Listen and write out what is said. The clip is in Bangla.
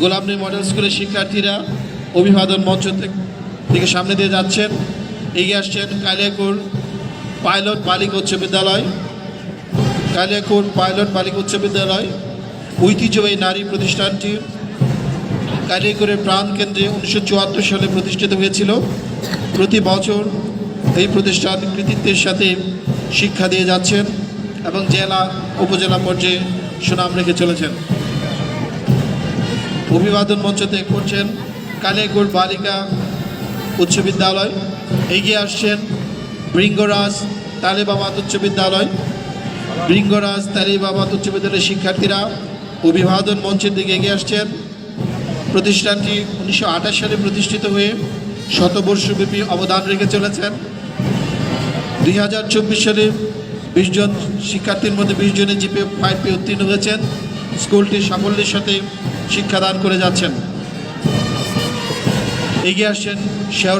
গোলামনী মডেল স্কুলের শিক্ষার্থীরা অভিবাদন মঞ্চ থেকে- সামনে দিয়ে যাচ্ছেন। এগিয়ে আসছেন কালিয়াকুর পাইলট বালিকা উচ্চ বিদ্যালয়। কালিয়াকুর পাইলট বালিকা উচ্চ বিদ্যালয়, ঐতিহ্যবাহী নারী প্রতিষ্ঠানটি কালিয়াকুরের প্রাণকেন্দ্রে উনিশশো চুয়াত্তর সালে প্রতিষ্ঠিত হয়েছিল। প্রতি বছর এই প্রতিষ্ঠান কৃতিত্বের সাথে শিক্ষা দিয়ে যাচ্ছেন এবং জেলা, উপজেলা পর্যায়ে সুনাম রেখে চলেছেন। অভিবাদন মঞ্চ মঞ্চতে করছেন কালিয়াকুর বালিকা উচ্চ বিদ্যালয়। এগিয়ে আসছেন বৃঙ্গরাজ তালেবাবাদ উচ্চ বিদ্যালয়। বৃঙ্গরাজ তালেবাবাদ উচ্চ বিদ্যালয়ের শিক্ষার্থীরা অভিবাদন মঞ্চের দিকে এগিয়ে আসছেন। প্রতিষ্ঠানটি উনিশশো আঠাশ সালে প্রতিষ্ঠিত হয়ে শতবর্ষব্যাপী অবদান রেখে চলেছেন। দুই হাজার চব্বিশ সালে বিশ জন শিক্ষার্থীর মধ্যে বিশ জনের জিপে ফাইভ পে উত্তীর্ণ হয়েছেন। স্কুলটি সাফল্যের সাথে শিক্ষাদান করে যাচ্ছেন। এগিয়ে আসছেন শেওড়া